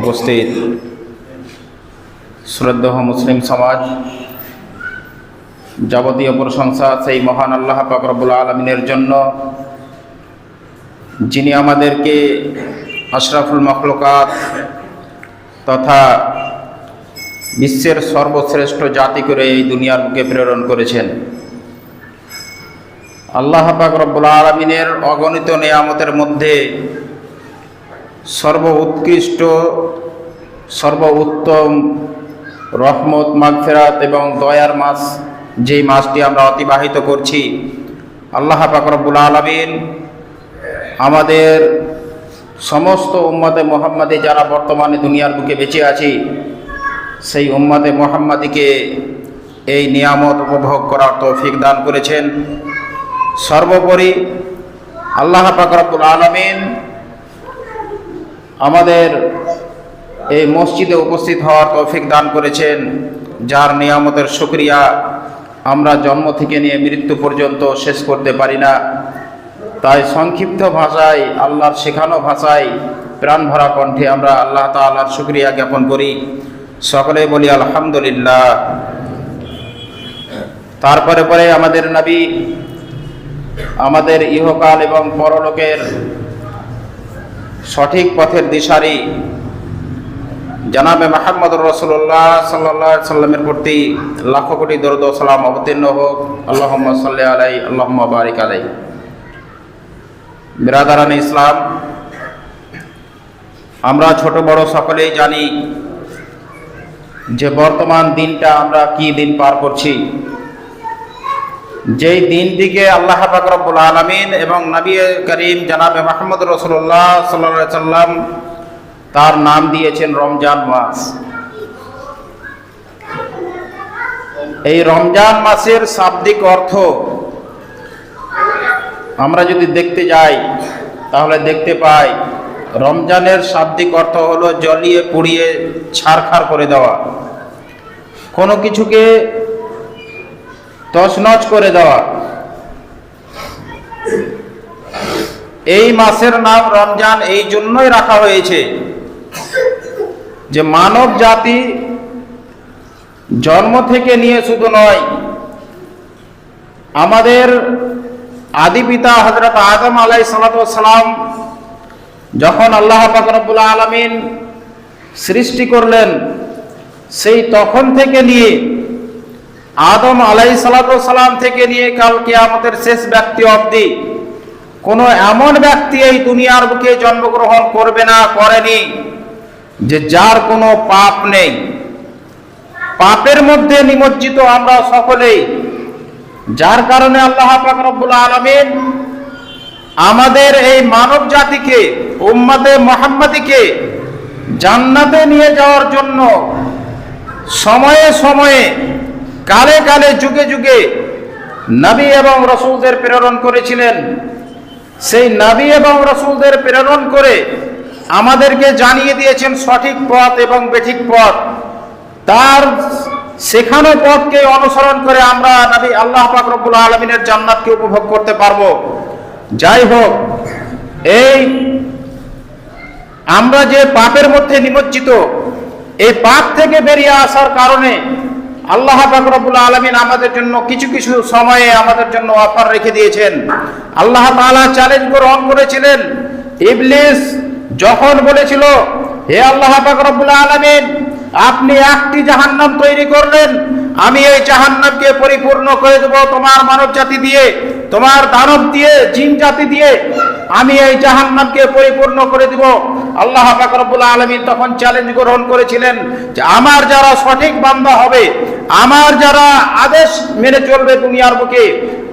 উপস্থিত। শ্রদ্ধহ মুসলিম সমাজ, যাবতীয় প্রশংসা সেই মহান আল্লাহ পাকরবুল আলমিনের জন্য, যিনি আমাদেরকে আশরাফুল মখলকাত তথা বিশ্বের সর্বশ্রেষ্ঠ জাতি করে এই দুনিয়ার বুকে প্রেরণ করেছেন। আল্লাহ পাক রব্বুল আলমিনের অগণিত নেয়ামতের মধ্যে সর্ব উৎকৃষ্ট সর্ব উত্তম রহমত, মাগফেরাত এবং দয়ার মাস যেই মাসটি আমরা অতিবাহিত করছি, আল্লাহ পাক রব্বুল আলমিন আমাদের সমস্ত উম্মাদে মোহাম্মদে যারা বর্তমানে দুনিয়ার বুকে বেঁচে আছি, সেই উম্মাদে মোহাম্মদীকে এই নিয়ামত উপভোগ করার তৌফিক দান করেছেন। সর্বোপরি আল্লাহ পাকরাবুল আলমিন আমাদের এই মসজিদে উপস্থিত হওয়ার তৌফিক দান করেছেন, যার নিয়ামতের শুক্রিয়া আমরা জন্ম থেকে নিয়ে মৃত্যু পর্যন্ত শেষ করতে পারি না। তাই সংক্ষিপ্ত ভাষায়, আল্লাহর শেখানো ভাষায় প্রাণ ভরা কণ্ঠে আমরা আল্লাহ তাল্লাহর শুক্রিয়া জ্ঞাপন করি। সকলে বলি আলহামদুলিল্লাহ। তারপরে পরে আমাদের নবী, আমাদের ইহকাল এবং পরলোকের সঠিক পথের দিশারি। জানাবে মাহমদ রসুল্লাহ সাল্লাহ সাল্লামের প্রতি লাখো কোটি দরদ সালাম অবতীর্ণ হোক। আল্লাহ সাল্লি আলাই আল্লাহ বারিক আলাই। বিরাদারান ইসলাম, আমরা ছোট বড় সকলেই জানি যে বর্তমান দিনটা আমরা কি দিন পার করছি। যেই দিনটিকে আল্লাহ পাকরবুল আলমিন এবং নবী করিম জানাবে মাহমুদ রসুল্লাহ সাল্লা সাল্লাম তার নাম দিয়েছেন রমজান মাস। এই রমজান মাসের শাব্দিক অর্থ আমরা যদি দেখতে যাই, তাহলে দেখতে পাই রমজানের শাব্দিক অর্থ হলো জলিয়ে পুড়িয়ে ছাড়খাড় করে দেওয়া। কোনো কিছুকে তছনছ করে দেওয়া। এই মাসের নাম রমজান এই জন্যই রাখা হয়েছে যে মানব জাতি জন্ম থেকে নিয়ে শুধু নয়, আমাদের আদি পিতা হজরত আদম আলাই সালাম যখন আল্লাহ ফাকরবুল্লা আলমিন সৃষ্টি করলেন, সেই তখন থেকে নিয়ে আদম আলাই সালাম থেকে নিয়ে কালকে আমাদের শেষ ব্যক্তি অবধি কোনো এমন ব্যক্তি এই দুনিয়ার বুকে জন্মগ্রহণ করবে না, করেনি, যে যার কোনো পাপ নেই। পাপের মধ্যে নিমজ্জিত আমরা সকলেই, যার কারণে আল্লাহ পাকরবুল আলমিন আমাদের এই মানব জাতিকে উম্মাদে মোহাম্মদীকে জান্নাতে নিয়ে যাওয়ার জন্য সময়ে সময়ে কালে কালে যুগে যুগে নবী এবং রসুলদের প্রেরণ করেছিলেন। সেই নবী এবং রসুলদের প্রেরণ করে আমাদেরকে জানিয়ে দিয়েছেন সঠিক পথ এবং বেঠিক পথ। তার শেখানো পথকে অনুসরণ করে আমরা নবী আল্লাহ পাকরবুল আলমিনের জান্নাতকে উপভোগ করতে পারব। যাই হোক, এই আমরা যে পাপের মধ্যে নিমজ্জিত এই পাপ থেকে বেরিয়ে আসার কারণে আল্লাহ বাকরবুল আলমিন আমাদের জন্য কিছু কিছু সময়ে আমাদের জন্য অফার রেখে দিয়েছেন। আল্লাহ তালা চ্যালেঞ্জ গ্রহণ করেছিলেন। ইবলিস যখন বলেছিল, হে আল্লাহ বাকরবুল আলমিন, আপনি একটি জাহান্নাম তৈরি করলেন। আমি এই জাহান্নামকে পরিপূর্ণ করে দেব তোমার মানব জাতি দিয়ে, তোমার দানব দিয়ে, জিন জাতি দিয়ে। আমি এই জাহান্নামকে পরিপূর্ণ করে দিব। আল্লাহ ফাকরবুল আলমিন তখন চ্যালেঞ্জ গ্রহণ করেছিলেন যে আমার যারা সঠিক বান্দা হবে, আমার যারা আদেশ মেনে চলবে দুনিয়ার বুকে,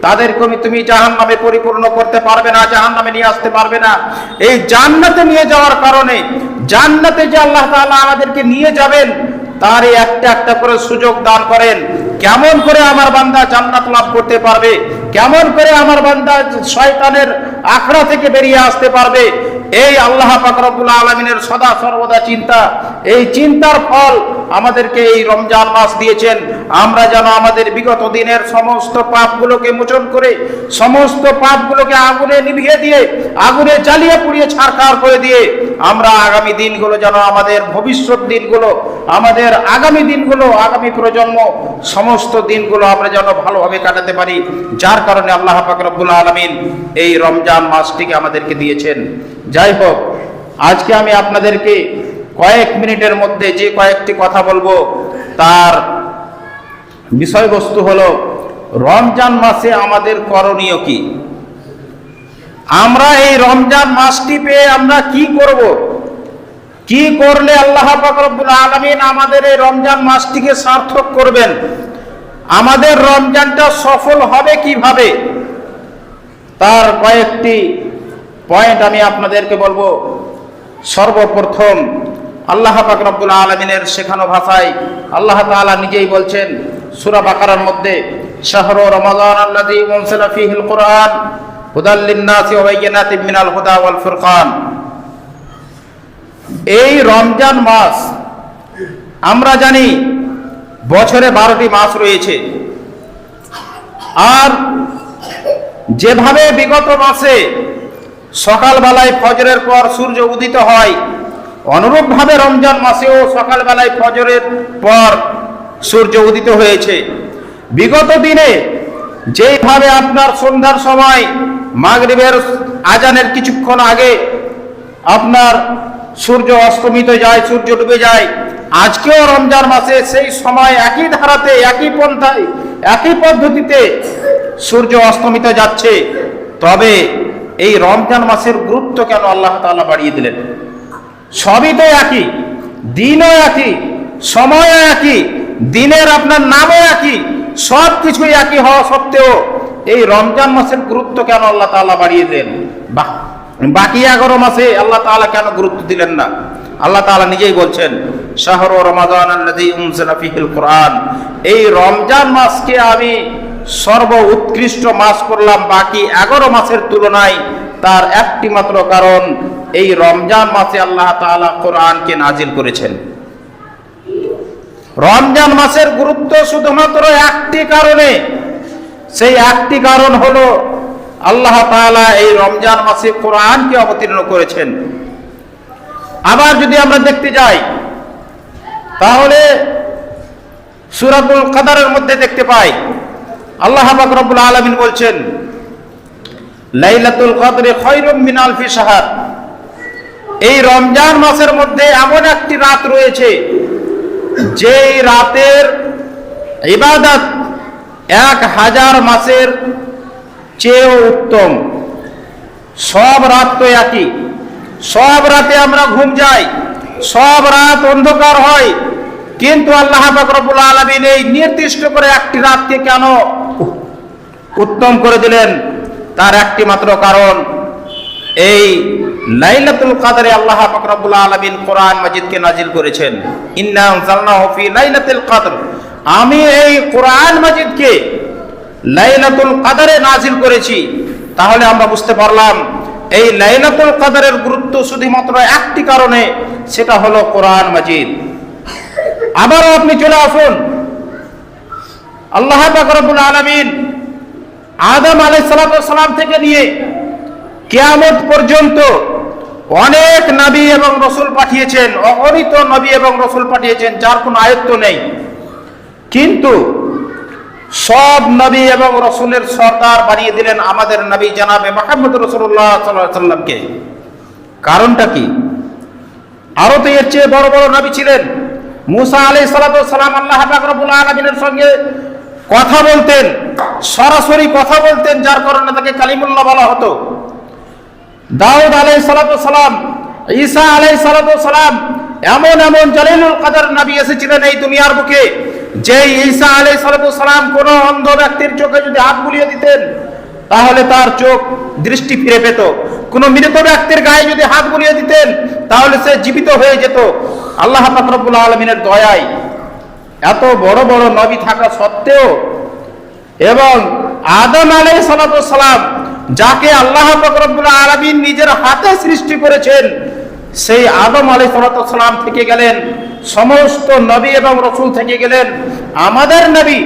তাদেরকে তুমি জাহান নামে পরিপূর্ণ করতে পারবে না জাহান নামে নিয়ে আসতে পারবে না। এই জান্নাতে নিয়ে যাওয়ার কারণে, জান্নাতে যে আল্লাহ তাআলা আমাদেরকে নিয়ে যাবেন, তারই একটা একটা করে সুযোগ দান করেন। কেমন করে আমার বান্দা জান্নাত লাভ করতে পারবে? কেমন করে আমার বান্দা শয়তানের আখড়া থেকে বেরিয়ে আসতে পারবে। এই আল্লাহ পাকরবুল আলমিনের সদা সর্বদা চিন্তা। এই চিন্তার ফল আমাদেরকে এই রমজান মাস দিয়েছেন। আমরা যেন আমাদের বিগত দিনের সমস্ত পাপগুলোকে মোচন করে, সমস্ত পাপগুলোকে আগুনে নিভিয়ে দিয়ে, আগুনে জ্বালিয়ে পুড়িয়ে ছাড়খাড় করে দিয়ে, আমরা আগামী দিনগুলো যেন আমাদের ভবিষ্যৎ দিনগুলো, আমাদের আগামী দিনগুলো, আগামী প্রজন্ম, সমস্ত দিনগুলো আমরা যেন ভালোভাবে কাটাতে পারি। যার কারণে আল্লাহ পাক রব্বুল আলমিন এই রমজান মাসটিকে আমাদেরকে দিয়েছেন। যাই হোক, আজকে আমি আপনাদেরকে কয়েক মিনিটের মধ্যে যে কয়েকটি কথা বলব, তার বিষয়বস্তু হলো, রমজান মাসে আমাদের করণীয় কি? আমরা এই রমজান মাসটি পেয়ে আমরা কি করব? কি করলে আল্লাহ পাক রব্বুল আলামিন আমাদের এই রমজান মাসটিকে সার্থক করবেন? আমাদের রমজানটা সফল হবে কীভাবে? তার কয়েকটি পয়েন্ট আমি আপনাদেরকে বলব, সর্বপ্রথম আল্লাহ পাক রব্বুল আলমিনের শেখানো ভাষায় আল্লাহ তাআলা নিজেই বলছেন, সুরা বাকারার মধ্যে, শাহরু রমাদান আল্লাযী উনজিলা ফীহিল কুরআন, হুদাল লিন-নাসি ওয়া বায়িনাতিন মিনাল হুদা ওয়াল ফুরকান। এই রমজান মাস, আমরা জানি বছরে বারোটি মাস রয়েছে। আর যেভাবে বিগত মাসে সকালবেলায় ফজরের পর সূর্য উদিত হয়। অনুরূপভাবে রমজান মাসেও সকালবেলায় ফজরের পর সূর্য উদিত হয়েছে। বিগত দিনে যেইভাবে আপনার সন্ধ্যার সময় মাগরিবের আজানের কিছুক্ষণ আগে আপনার সূর্য অস্তমিত যায়, সূর্য ডুবে যায়, আজকেও রমজান মাসে সেই সময় একই ধারাতে, একই পন্থায়, একই পদ্ধতিতে সূর্য অস্তমিত যাচ্ছে। তবে এই রমজান মাসের গুরুত্ব কেন আল্লাহ তাআলা বাড়িয়ে দিলেন? সবই তো একই, দিনও একই, সময়ও একই, দিনের আপনার নামও একই সব কিছুই একই হওয়া সত্ত্বেও এই রমজান মাসের গুরুত্ব কেন আল্লাহ তাআলা বাড়িয়ে দিলেন? বাহ, বাকি এগারো মাসে আল্লাহ তাআলা কেন গুরুত্ব দিলেন না? আল্লাহ তাআলা নিজেই বলছেন, শাহর রমাদান উনজিলা ফীহিল কোরআন, এই রমজান মাসকে আমি সর্ব উৎকৃষ্ট মাস করলাম বাকি এগারো মাসের তুলনায় তার একটি মাত্র কারণ, এই রমজান মাসে আল্লাহ কোরআনকে নাজিল করেছেন। রমজান মাসের গুরুত্ব শুধুমাত্র একটি কারণে, সেই একটি কারণ হলো আল্লাহ তাআলা এই রমজান মাসে কোরআনকে অবতীর্ণ করেছেন। আবার যদি আমরা দেখতে যাই, তাহলে সুরাবুল কাদারের মধ্যে দেখতে পাই আল্লাহ পাক রব্বুল আলামিন বলছেন, লাইলাতুল কদরে খয়রুম মিন আলফি শাহর। এই রমজান মাসের মধ্যে এমন একটি রাত রয়েছে, যেই রাতের ইবাদত এক হাজার মাসের চেয়েও উত্তম। সব রাত তো একই। সব রাতে আমরা ঘুম যাই, সব রাত অন্ধকার হয়। কিন্তু আল্লাহ পাক রব্বুল আলামিন এই নির্দিষ্ট করে একটি রাতকে কেন উত্তম করে দিলেন। তার একটি মাত্র কারণ, এই লাইলাতুল কাদরে আল্লাহ পাক রব্বুল আলামিন কোরআন মাজিদকে নাজিল করেছেন। ইন্না ফি লাইলাতুল কদর। আমি এই কোরআন মাজিদকে লাইলাতুল কাদরে নাজিল করেছি। তাহলে আমরা বুঝতে পারলাম, এই লাইলাতুল কাদরের গুরুত্ব শুধুমাত্র একটি কারণে, সেটা হলো কোরআন মাজিদ। আবারও আপনি চলে আসুন। আল্লাহ পাক রব্বুল আলামিন আদম আলাইহিস সালাম থেকে নিয়ে কেয়ামত পর্যন্ত অনেক নবী এবং রসুল পাঠিয়েছেন, অগণিত নবী এবং রসুল পাঠিয়েছেন, যার কোনো আয়ত্ত নেই। কিন্তু সব নবী এবং রসুলের সর্দার বানিয়ে দিলেন আমাদের নবী জানাবে মাহমুদ রসুল্লাহ সাল্লামকে কারণটা কি? আরও তো এর চেয়ে বড় বড় নবী ছিলেন। মুসা আলাই সালাম আল্লাহ আলমিনের সঙ্গে কথা বলতেন, সরাসরি কথা বলতেন, যার কারণে তাকে কালিমুল্লাহ বলা হতো। দাউদ আলাই সালাম, ঈসা আলাই সালাম এমন এমন জালিলুল কাদার নবী এসেছিলেন এই দুনিয়ার বুকে যে ঈসা আলাই সালাম কোন অন্ধ ব্যক্তির চোখে যদি হাত বুলিয়ে দিতেন, তাহলে তার চোখ দৃষ্টি ফিরে পেত। কোন মৃত ব্যক্তির গায়ে যদি হাত বুলিয়ে দিতেন, তাহলে সে জীবিত হয়ে যেত। আল্লাহ ফাকরবুল আলমিনের দয়ায় এত বড় বড় নবী থাকা সত্ত্বেও এবং আদম আলাই সালাম যাকে আল্লাহ ফকরবুল আলমিন নিজের হাতে সৃষ্টি করেছেন, সেই আদম আলী সালাম থেকে গেলেন, সমস্ত নবী এবং রসুল থেকে গেলেন, আমাদের নবী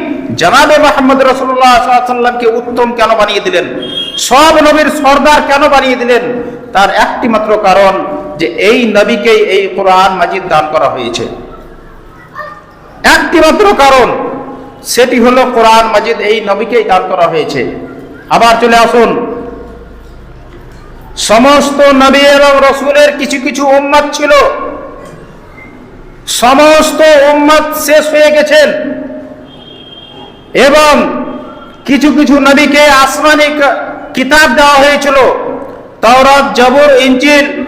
জনাবে মাহমুদ রসুল্লাহ উত্তম কেন বানিয়ে দিলেন? সব নবীর সর্দার কেন বানিয়ে দিলেন? তার একটি মাত্র কারণ যে এই নবীকেই এই কোরআন মাজিদ দান করা হয়েছে। একটি মাত্র কারণ, সেটি হলো কোরআন মাজিদ, এই নবীকেই দান করা হয়েছে। আবার চলে আসুন। সমস্ত নবী এবং রসুলের কিছু কিছু উম্মত ছিল। সমস্ত উম্মত শেষ হয়ে গেছেন। এবং কিছু কিছু নবীকে আসমানি কিতাব দেওয়া হয়েছিল। তাওরাত, জবর ইঞ্জিন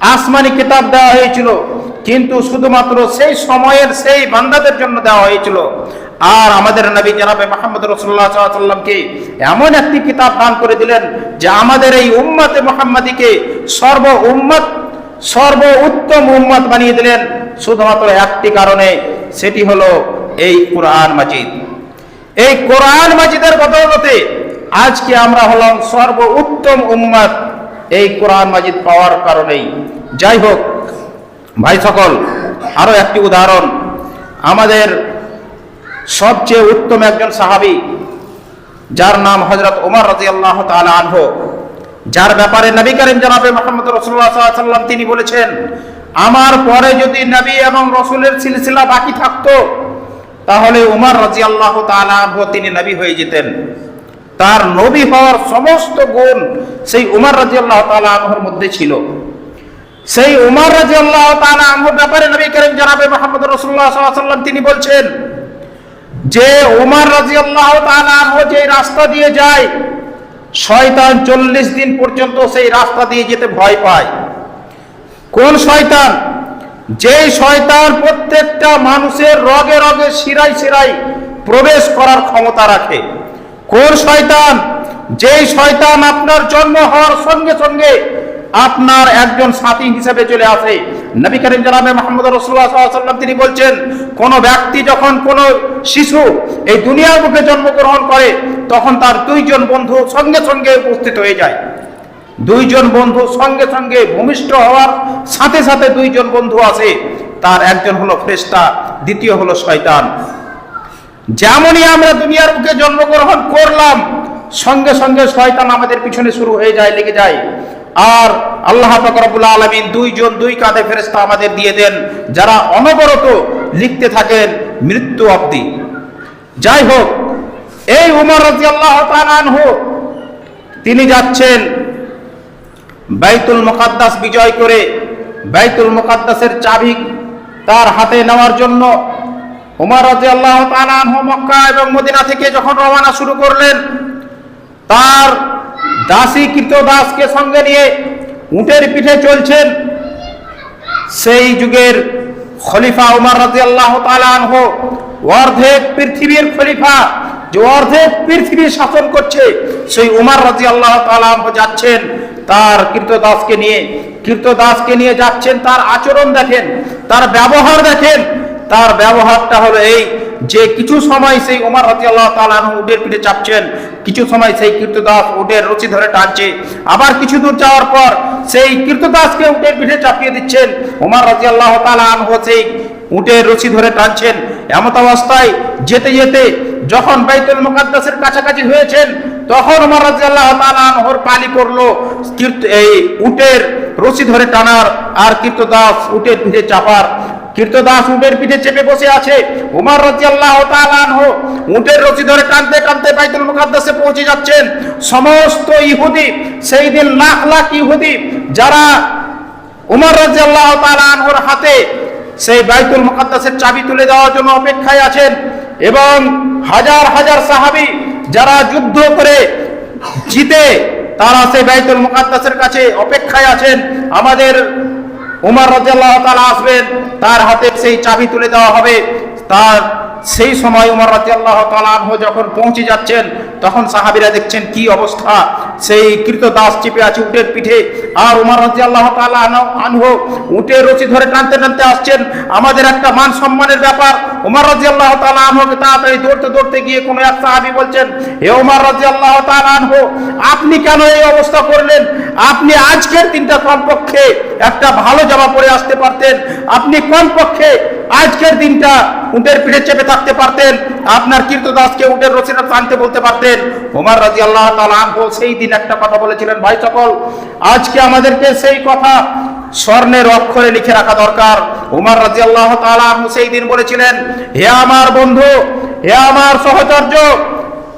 আসমানি কিতাব দেওয়া হয়েছিল। কিন্তু শুধুমাত্র সেই সময়ের সেই বান্দাদের জন্য দেওয়া হয়েছিল। আর আমাদের নবী জানাবে মোহাম্মদ রসুল্লাহ সাল্লামকে এমন একটি কিতাব দান করে দিলেন যে আমাদের এই উম্মতে মোহাম্মদীকে সর্ব উম্মত, সর্ব উত্তম উম্মত বানিয়ে দিলেন। শুধুমাত্র একটি কারণে, সেটি হলো এই কোরআন মাজিদ। এই কোরআন মাজিদের বদৌলতে আজকে আমরা হলাম সর্ব উত্তম উম্মত। এই কোরআন মাজিদ পাওয়ার কারণেই। যাই হোক ভাই সকল, আরও একটি উদাহরণ। আমাদের সবচেয়ে উত্তম একজন সাহাবী, যার নাম হজরত উমর রাজি আল্লাহ আনহ, যার ব্যাপারে নবী করিম জনাবে মোহাম্মদ রসুল্লাহ সাল্লাম তিনি বলেছেন, আমার পরে যদি নবী এবং রসুলের সিলসিলা বাকি থাকতো, তাহলে উমর রাজি আল্লাহ আনহ তিনি নবী হয়ে যেতেন। তার নবী হওয়ার সমস্ত গুণ সেই উমর রাজি আল্লাহ আনহর মধ্যে ছিল। সেই উমর রাজি আল্লাহ আনহর ব্যাপারে নবী করিম জনাবে মোহাম্মদ রসুল্লাহ সাল্লাম তিনি বলছেন, যে উমার রাজিয়াল্লাহ তাআলা যে রাস্তা দিয়ে যায়, শয়তান চল্লিশ দিন পর্যন্ত সেই রাস্তা দিয়ে যেতে ভয় পায়। কোন শয়তান? যে শয়তান প্রত্যেকটা মানুষের রগে রগে শিরাই শিরাই প্রবেশ করার ক্ষমতা রাখে। কোন শয়তান? যে শয়তান আপনার জন্ম হওয়ার সঙ্গে সঙ্গে আপনার একজন সাথী হিসেবে চলে আসে। নবী করিম জানাবে মোহাম্মদ রসুল্লাহ তিনি বলছেন, কোন ব্যক্তি যখন কোন শিশু এই দুনিয়ার মুখে জন্মগ্রহণ করে, তখন তার দুইজন বন্ধু সঙ্গে সঙ্গে উপস্থিত হয়ে যায়। দুইজন বন্ধু সঙ্গে সঙ্গে ভূমিষ্ঠ হওয়ার সাথে সাথে দুইজন বন্ধু আসে। তার একজন হলো ফ্রেস্তা দ্বিতীয় হলো শয়তান। যেমনই আমরা দুনিয়ার বুকে জন্মগ্রহণ করলাম, সঙ্গে সঙ্গে শয়তান আমাদের পিছনে শুরু হয়ে যায়, লেগে যায়। আর আল্লাহ ফকরবুল্লা আলমিন দুইজন দুই কাঁধে ফেরেস্তা আমাদের দিয়ে দেন, যারা অনবরত লিখতে থাকেন মৃত্যু অবধি। যাই হোক, এই উমর রাজি আল্লাহ হোক তিনি যাচ্ছেন বাইতুল মুকাদ্দাস বিজয় করে। বাইতুল মুকাদ্দাসের চাবি তার হাতে নেওয়ার জন্য উমর রাজি আল্লাহ মক্কা এবং মদিনা থেকে যখন রওনা শুরু করলেন, তার দাসী কৃত দাসকে সঙ্গে নিয়ে উটের পিঠে চলছেন সেই যুগের খলিফা উমর রাজি আল্লাহ অর্ধেক পৃথিবীর খলিফা, যে অর্ধেক পৃথিবী শাসন করছে, সেই উমর রাজি আল্লাহ যাচ্ছেন, তার কীর্তদাসকে নিয়ে। কীর্তদাসকে নিয়ে যাচ্ছেন, তার আচরণ দেখেন, তার ব্যবহার দেখেন। তার ব্যবহারটা হলো এই যে কিছু সময় সেই ওমর আল্লাহ তালানহ উটের পিঠে চাপছেন, কিছু সময় সেই কীর্তদাস উডের রচি ধরে টানছে। আবার কিছু দূর যাওয়ার পর সেই কীর্তদাসকে উটের পিঠে চাপিয়ে দিচ্ছেন। ওমর রাজি আল্লাহ তালানহ সেই উটের রচি ধরে টানছেন। এমত অবস্থায় যেতে যেতে যখন বাইতুল মুকাদ্দাসের কাছাকাছি হয়েছেন, তখন ওমর রাদিয়াল্লাহু তাআলা আনহুর পালি করল এই উটের রশি ধরে টানার আর কীর্তদাস উটের পিঠে চাপার কীর্তদাস উটের পিঠে চেপে বসে আছে। উমর রাদিয়াল্লাহু তাআলা আনহু উটের রশি ধরে টানতে টানতে বাইতুল মুকাদ্দাসে পৌঁছে যাচ্ছেন। সমস্ত ইহুদি সেই দিন লাখ লাখ ইহুদি, যারা উমর রাদিয়াল্লাহু তাআলা আনহুর হাতে সেই বাইতুল মুকাদ্দাসের চাবি তুলে দেওয়ার জন্য অপেক্ষায় আছেন এবং হাজার হাজার সাহাবী যারা যুদ্ধ করে জিতে তারা সেই বাইতুল মুকাদ্দাসের কাছে অপেক্ষায় আছেন। আমাদের উমর রাদিয়াল্লাহু তালা আসবেন, তার হাতে সেই চাবি তুলে দেওয়া হবে। তার সেই সময় উমার রাদিয়াল্লাহু তাআলা আনহু যখন পৌঁছে যাচ্ছেন, তখন সাহাবিরা দেখছেন কি অবস্থা। সেই কৃত দাস চেপে আছে উটের পিঠে। আর উমার রাজি আল্লাহ আনহো উটের রশি ধরে টানতে টানতে আসছেন। আমাদের একটা মান সম্মানের ব্যাপার। উমার রাজি আল্লাহ তালা আনহোকে তাড়াতাড়ি দৌড়তে দৌড়তে গিয়ে কোনো এক সাহাবি বলছেন, হে উমার রাজি আল্লাহ তালা আনহো, আপনি কেন এই অবস্থা করলেন? আপনি আজকের দিনটা কমপক্ষে একটা ভালো জামা পরে আসতে পারতেন। আপনি কমপক্ষে আজকের দিনটা উটের পিঠে চেপে থাকতে পারতেন। আপনার কীর্তদাসকে উটের রসিটা টানতে বলতে পারতেন। ওমর রাজি আল্লাহ তালাহ সেই দিন একটা কথা বলেছিলেন, ভাই সকল, আজকে আমাদেরকে সেই কথা স্বর্ণের অক্ষরে লিখে রাখা দরকার। উমার রাজি আল্লাহ সেই দিন বলেছিলেন, হে আমার বন্ধু, হে আমার সহচর্য,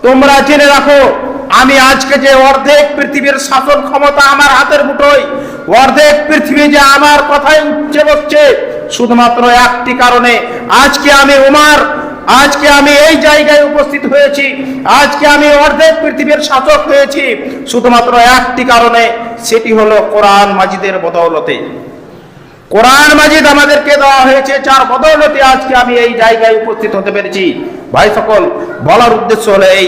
তোমরা জেনে রাখো, আমি আজকে যে অর্ধেক পৃথিবীর শাসন ক্ষমতা আমার হাতের মুঠোয়, অর্ধেক পৃথিবী যে আমার কথায় উঠছে বসছে শুধুমাত্র একটি কারণে আজকে আমি উমার, আজকে আমি এই জায়গায় উপস্থিত হয়েছি, আজকে আমি অর্ধেক পৃথিবীর শাসক হয়েছি, শুধুমাত্র একটি কারণে সেটি হলো কোরআন মাজিদের বদৌলতে। কোরআন মাজিদ আমাদেরকে দেওয়া হয়েছে চার বদৌলতে আজকে আমি এই জায়গায় উপস্থিত হতে পেরেছি। ভাই সকল, বলার উদ্দেশ্য হলো এই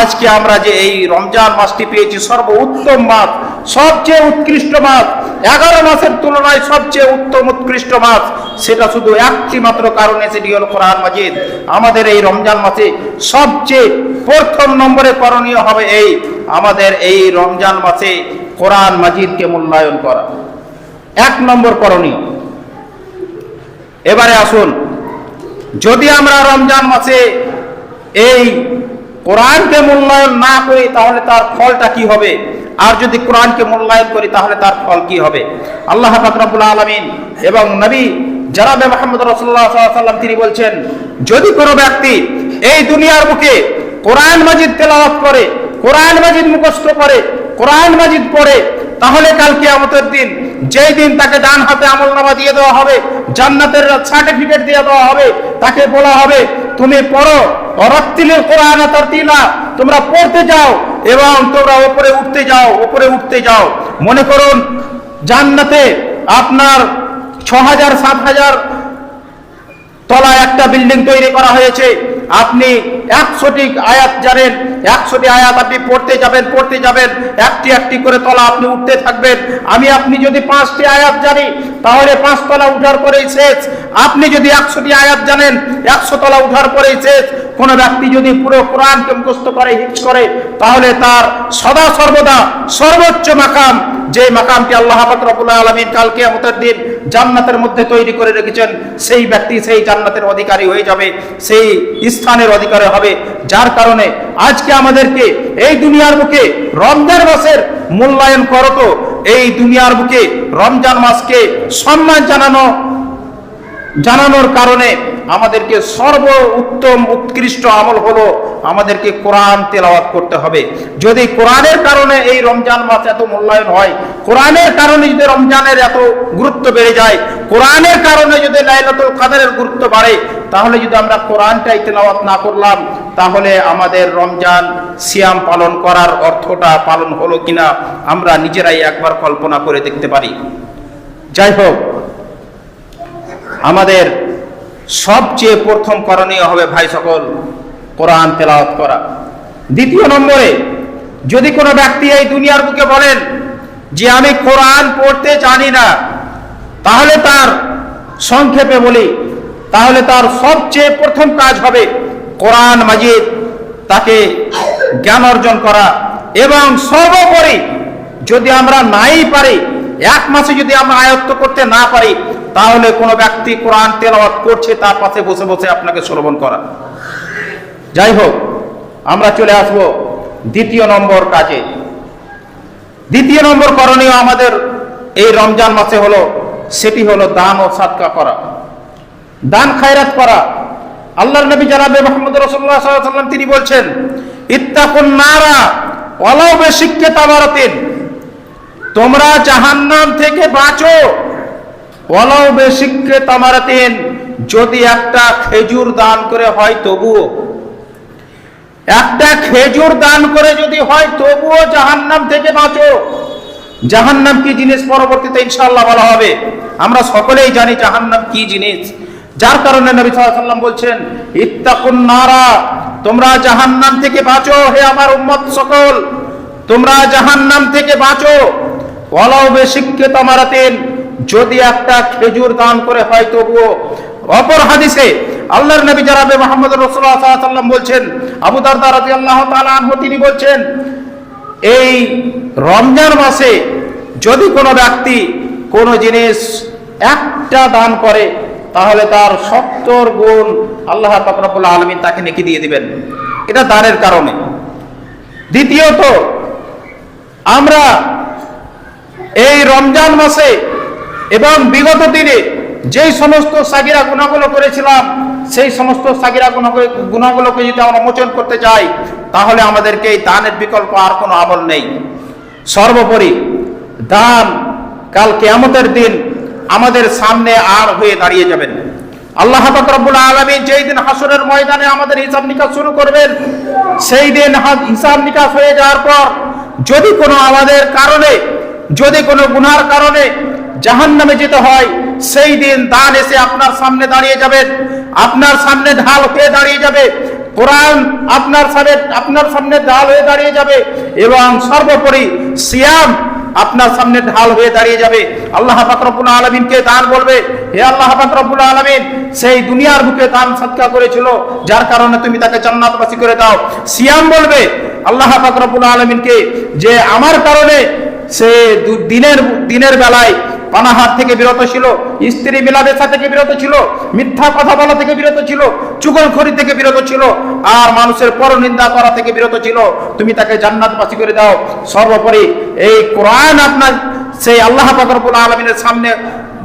আজকে আমরা যে এই রমজান মাসটি পেয়েছি সর্ব উত্তম মাস, সবচেয়ে উৎকৃষ্ট মাস, এগারো মাসের তুলনায় সবচেয়ে উত্তম উৎকৃষ্ট মাস, সেটা শুধু একটি মাত্র কারণে সেটি হলো কোরআন মাজিদ। আমাদের এই রমজান মাসে সবচেয়ে প্রথম নম্বরে করণীয় হবে এই, আমাদের এই রমজান মাসে কোরআন মাজিদকে মূল্যায়ন করা। এক নম্বর করণীয়। এবারে আসুন, যদি আমরা রমজান মাসে এই কোরআনকে মূল্যায়ন না করি, তাহলে তার ফলটা কি হবে? আর যদি কোরআনকে মূল্যায়ন করি, তাহলে তার ফল কি হবে? আল্লাহ ফাকরাবুল আলমিন এবং নবী জানাবে মাহমুদ রসুল্লাহ সাল্লাম তিনি বলছেন, যদি কোনো ব্যক্তি এই দুনিয়ার মুখে কোরআন মাজিদ তেলাওয়াত করে, কোরআন মাজিদ মুখস্থ করে, কোরআন মাজিদ পড়ে, তাহলে কালকে কিয়ামতের দিন যেই দিন তাকে ডান হাতে আমল নামা দিয়ে দেওয়া হবে, জান্নাতের সার্টিফিকেট দিয়ে দেওয়া হবে, তাকে বলা হবে তুমি পড়ো। অরত্তিলের কোরআন তরতিলা তোমরা পড়তে যাও এবং তোমরা ওপরে উঠতে যাও, ওপরে উঠতে যাও। মনে করুন, জান্নাতে আপনার ছ হাজার সাত হাজার তলায় একটা বিল্ডিং তৈরি করা হয়েছে। আপনি একশোটি আয়াত জানেন, একশোটি আয়াত আপনি পড়তে যাবেন পড়তে যাবেন, একটি একটি করে তলা আপনি উঠতে থাকবেন। আমি আপনি যদি পাঁচটি আয়াত জানি, তাহলে পাঁচ তলা উঠার পরেই শেষ। আপনি যদি একশোটি আয়াত জানেন, একশো তলা উঠার পরেই শেষ। কোন ব্যক্তি যদি পুরো কোরআনকে মুখস্থ করে হিচ করে, তাহলে তার সদা সর্বদা সর্বোচ্চ মাকাম যে মাকামটি আল্লাহ ফাকরুল্লাহ আলমিন কালকে আমতের দিন জান্নাতের মধ্যে তৈরি করে রেখেছেন, সেই ব্যক্তি সেই জান্নাতের অধিকারী হয়ে যাবে, সেই স্থানের অধিকারী হবে। যার কারণে আজকে আমাদেরকে এই দুনিয়ার বুকে রমজান মাসের মূল্যায়ন করো তো। এই দুনিয়ার বুকে রমজান মাসকে সম্মান জানানো জানানোর কারণে আমাদেরকে সর্ব উত্তম উৎকৃষ্ট আমল হলো আমাদেরকে কোরআন তেলাওয়াত করতে হবে। যদি কোরআনের কারণে এই রমজান মাস এত মূল্যায়ন হয়, কোরআনের কারণে যদি রমজানের এত গুরুত্ব বেড়ে যায়, কোরআনের কারণে যদি লাইলাতুল কাদারের গুরুত্ব বাড়ে, তাহলে যদি আমরা কোরআনটাই তেলাওয়াত না করলাম, তাহলে আমাদের রমজান সিয়াম পালন করার অর্থটা পালন হলো কিনা আমরা নিজেরাই একবার কল্পনা করে দেখতে পারি। যাই হোক আমাদের সবচেয়ে প্রথম করণীয় হবে ভাই সকল, কোরআন তেলাওয়াত করা। দ্বিতীয় নম্বরে, যদি কোনো ব্যক্তি এই দুনিয়ার বুকে বলেন যে আমি কোরআন পড়তে জানি না, তাহলে তার সংক্ষেপে বলি, তাহলে তার সবচেয়ে প্রথম কাজ হবে কোরআন মাজিদ, তাকে জ্ঞান অর্জন করা। এবং সর্বোপরি যদি আমরা নাই পারি এক মাসে যদি আমরা আয়ত্ত করতে না পারি, তাহলে কোনো ব্যক্তি কোরআন তেলাওয়াত করছে, তার পাশে বসে বসে আপনাকে শ্রবণ করা। যাই হোক, আমরা চলে আসব দ্বিতীয় নম্বর কাজে। দ্বিতীয় নম্বর করণীয় আমাদের এই রমজান মাসে হলো, সেটি হলো দান ও সাদকা করা। দান খায়রাত করা। আল্লাহর নবী জানাবে মোহাম্মদ রসুল্লাহ সাল্লাম তিনি বলছেন, ইত্তাকুন নারা অলাও বেশিক্ষে তাবারাতিন তোমরা জাহান্নাম থেকে বাঁচো। অলাও বেশিক্ষে তামারাতিন, যদি একটা খেজুর দান করে হয় তবুও। একটা খেজুর দান করে যদি হয় তবুও জাহান্নাম থেকে বাঁচো। জাহান্নাম কি জিনিস? পরবর্তীতে ইনশাল্লাহ বলা হবে। আমরা সকলেই জানি জাহান্নাম কি জিনিস। যার কারণে নবী সাল্লাম বলছেন, ইত্তাকুন নারা, তোমরা জাহান্নাম থেকে বাঁচো হে আমার উম্মত সকল। তোমরা জাহান্নাম থেকে বাঁচো। তামারাতেন, যদি একটা খেজুর দান করে হয় তবুও। অপর হাদিসে আল্লাহর নবী জানাবে মোহাম্মদ রসুল্লাহ বলছেন, আবু দারদা আল্লাহ তিনি বলছেন, এই রমজান মাসে যদি কোনো ব্যক্তি কোনো জিনিস একটা দান করে, তাহলে তার সত্তর গুণ আল্লাহ ফাকরাবুল্লাহ আলমিন তাকে নেকি দিয়ে দিবেন। এটা দানের কারণে। দ্বিতীয়ত, আমরা এই রমজান মাসে এবং বিগত দিনে যেই সমস্ত সাগিরা গুণাগুলো করেছিলাম, সেই সমস্ত সাগিরা গুণাগুলো, গুণাগুলোকে যদি আমরা মোচন করতে চাই, তাহলে আমাদেরকে এই দানের বিকল্প আর কোনো আমল নেই। সর্বোপরি দান কাল কেয়ামতের দিন আমাদের সামনে আর হয়ে দাঁড়িয়ে যাবেন। আল্লাহ রব্বুল আলামিন যেই দিন হাসরের ময়দানে আমাদের হিসাব নিকাশ শুরু করবেন, সেই দিন হিসাব নিকাশ হয়ে যাওয়ার পর যদি কোনো আমাদের কারণে যদি কোনো গুনার কারণে জাহান নামে যেতে হয়, সেই দিন দান এসে আপনার সামনে দাঁড়িয়ে যাবেন আপনার সামনে ঢাল হয়ে দাঁড়িয়ে যাবে, কোরআন আপনার সামনে আপনার সামনে ঢাল হয়ে দাঁড়িয়ে যাবে এবং সর্বোপরি সিয়াম আপনার সামনে ঢাল হয়ে দাঁড়িয়ে যাবে। আল্লাহ ফাকরবুল আলমিনকে দান বলবে? হে আল্লাহ ফাকরবুল আলমিন, সেই দুনিয়ার বুকে দান সৎকা করেছিল, যার কারণে তুমি তাকে জান্নাতবাসী করে দাও। সিয়াম বলবে, আল্লাহ ফাকরবুল আলমিনকে যে আমার কারণে সে দিনের দিনের বেলায় পানাহার থেকে বিরত ছিল, স্ত্রী মিলাবেসা থেকে বিরত ছিল, মিথ্যা কথা বলা থেকে বিরত ছিল, চুগলখড়ি থেকে বিরত ছিল, আর মানুষের পরনিন্দা করা থেকে বিরত ছিল। তুমি তাকে জান্নাতবাসী করে দাও। সর্বোপরি এই কোরআন আপনার, সেই আল্লাহ পাকরবুল আলমিনের সামনে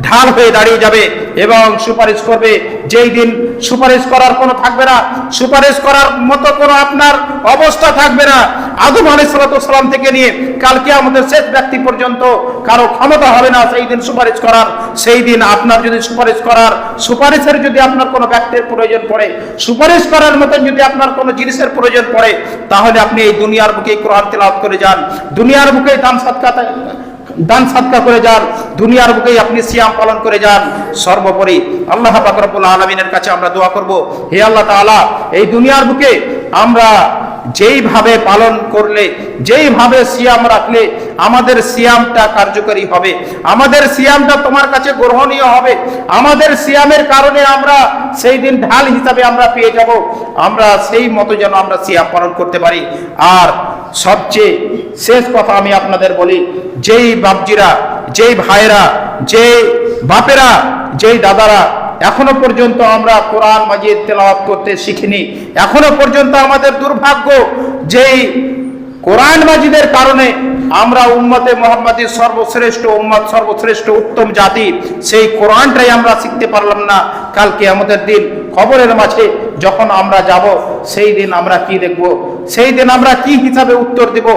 ঢাল হয়ে দাঁড়িয়ে যাবে এবং সুপারিশ করবে। যেই দিন সুপারিশ করার কোনো থাকবে না, সুপারিশ করার মতো কোনো আপনার অবস্থা থাকবে না। আদম আলাইসালাম থেকে নিয়ে কালকে আমাদের শেষ ব্যক্তি পর্যন্ত কারও ক্ষমতা হবে না সেই দিন সুপারিশ করার। সেই দিন আপনার যদি সুপারিশ করার, সুপারিশের যদি আপনার কোনো ব্যক্তির প্রয়োজন পড়ে, সুপারিশ করার মতন যদি আপনার কোনো জিনিসের প্রয়োজন পড়ে, তাহলে আপনি এই দুনিয়ার বুকে কোরআন তেলাওয়াত করে যান। দুনিয়ার বুকে দান সৎকা দান সাদকা করে যান, দুনিয়ার বুকেই আপনি সিয়াম পালন করে যান, সর্বোপরি। আল্লাহ পাকরবুল আলমিনের কাছে আমরা দোয়া করব, হে আল্লাহ তাআলা, এই দুনিয়ার বুকে আমরা যেইভাবে পালন করলে, যেইভাবে সিয়াম রাখলে আমাদের সিয়ামটা কার্যকরী হবে। আমাদের সিয়ামটা তোমার কাছে গ্রহণীয় হবে। আমাদের সিয়ামের কারণে আমরা সেই দিন ঢাল হিসাবে আমরা পেয়ে যাব। আমরা সেই মতো যেন আমরা সিয়াম পালন করতে পারি। আর সবচেয়ে শেষ কথা আমি আপনাদের বলি, যেই বাপজিরা, যেই ভাইরা যেই বাপেরা, যেই দাদারা এখনও পর্যন্ত আমরা কোরআন মাজিদ তেলাওয়াত করতে শিখিনি। এখনও পর্যন্ত আমাদের দুর্ভাগ্য যেই কোরআন মাজিদের কারণে আমরা উম্মতে মোহাম্মদের সর্বশ্রেষ্ঠ উম্মত সর্বশ্রেষ্ঠ, উত্তম জাতি, সেই কোরআনটাই আমরা শিখতে পারলাম না। কালকে আমাদের দিন খবরের মাঝে যখন আমরা যাব, সেই দিন আমরা কি দেখব? সেই দিন আমরা কি হিসাবে উত্তর দেব?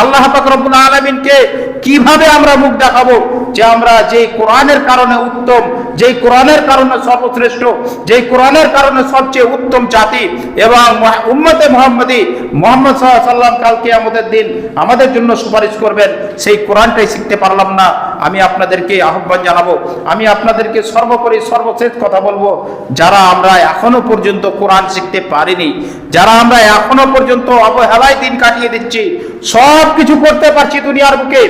আল্লাহ রব্বুল আলামিনকে কীভাবে আমরা মুখ দেখাবো যে আমরা যেই কোরআনের কারণে উত্তম যেই কোরআনের কারণে সর্বশ্রেষ্ঠ, যেই কোরআনের কারণে সবচেয়ে উত্তম জাতি এবং উম্মতে মোহাম্মদী মোহাম্মদ সাল্লাম কালকে আমাদের দিন আমাদের জন্য সুপারিশ করবেন। সেই কোরআনটাই শিখতে পারলাম না। আমি আপনাদেরকে আহ্বান জানাব। আমি আপনাদেরকে সর্বোপরি সর্বশেষ কথা বলব। যারা আমরা এখনও পর্যন্ত কোরআন শিখতে পারিনি, যারা আমরা এখনও পর্যন্ত অবহেলায় দিন কাটিয়ে দিচ্ছি সব কিছু করতে পারছি দুনিয়ার বুকে।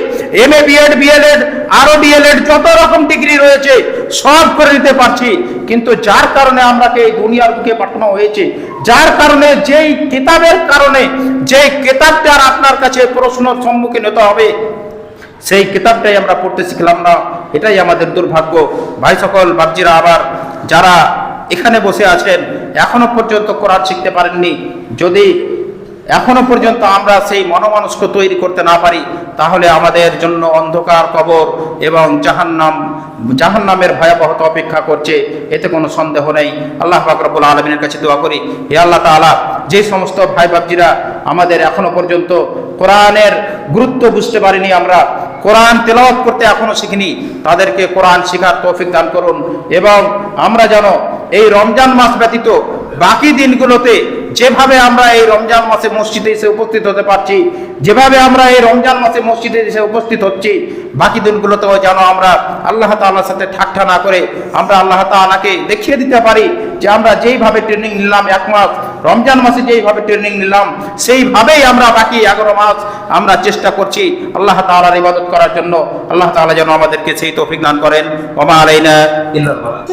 M A B Ed B L Ed আরও ডিএলএড যত রকম ডিগ্রি রয়েছে, সব করে নিতে পারছি। কিন্তু যার কারণে আমরাকে এই দুনিয়ার বুকে পাঠানো হয়েছে, যার কারণে যেই কিতাবের কারণে, যেই কিতাবটার আপনার কাছে প্রশ্ন সম্মুখীন হতে হবে, সেই কিতাবটাই আমরা পড়তে শিখলাম না। এটাই আমাদের দুর্ভাগ্য। ভাই সকল বাবজিরা আবার যারা এখানে বসে আছেন, এখনও পর্যন্ত কোরআন শিখতে পারেননি। যদি এখনও পর্যন্ত আমরা সেই মনোমানস্ক তৈরি করতে না পারি, তাহলে আমাদের জন্য অন্ধকার কবর এবং জাহান্নাম, জাহান্নামের ভয়াবহতা অপেক্ষা করছে, এতে কোনো সন্দেহ নেই। আল্লাহ ফাকরবুল আলমিনের কাছে দোয়া করি, হে আল্লাহ তাআলা, যে সমস্ত ভাই বাবজিরা আমাদের এখনও পর্যন্ত কোরআনের গুরুত্ব বুঝতে পারিনি আমরা, কোরআন তেলাওয়াত করতে এখনও শিখিনি, তাদেরকে কোরআন শেখার তৌফিক দান করুন। এবং আমরা যেন এই রমজান মাস ব্যতীত বাকি দিনগুলোতে যেভাবে আমরা এই রমজান মাসে মসজিদে এসে উপস্থিত হতে পারছি, যেভাবে আমরা এই রমজান মাসে মসজিদে এসে উপস্থিত হচ্ছি, বাকি দিনগুলোতেও যেন আমরা আল্লাহ তাআলার সাথে ঠাট্টা না করে আমরা আল্লাহ তাআলাকে দেখিয়ে দিতে পারি যে আমরা যেইভাবে ট্রেনিং নিলাম এক মাস, রমজান মাসে যেইভাবে ট্রেনিং নিলাম, সেইভাবেই আমরা বাকি এগারো মাস আমরা চেষ্টা করছি আল্লাহ তাআলার ইবাদত করার জন্য আল্লাহ তাআলা যেন আমাদেরকে সেই তৌফিক দান করেন ওমা আলাইনা ইল্লাল বালাগ।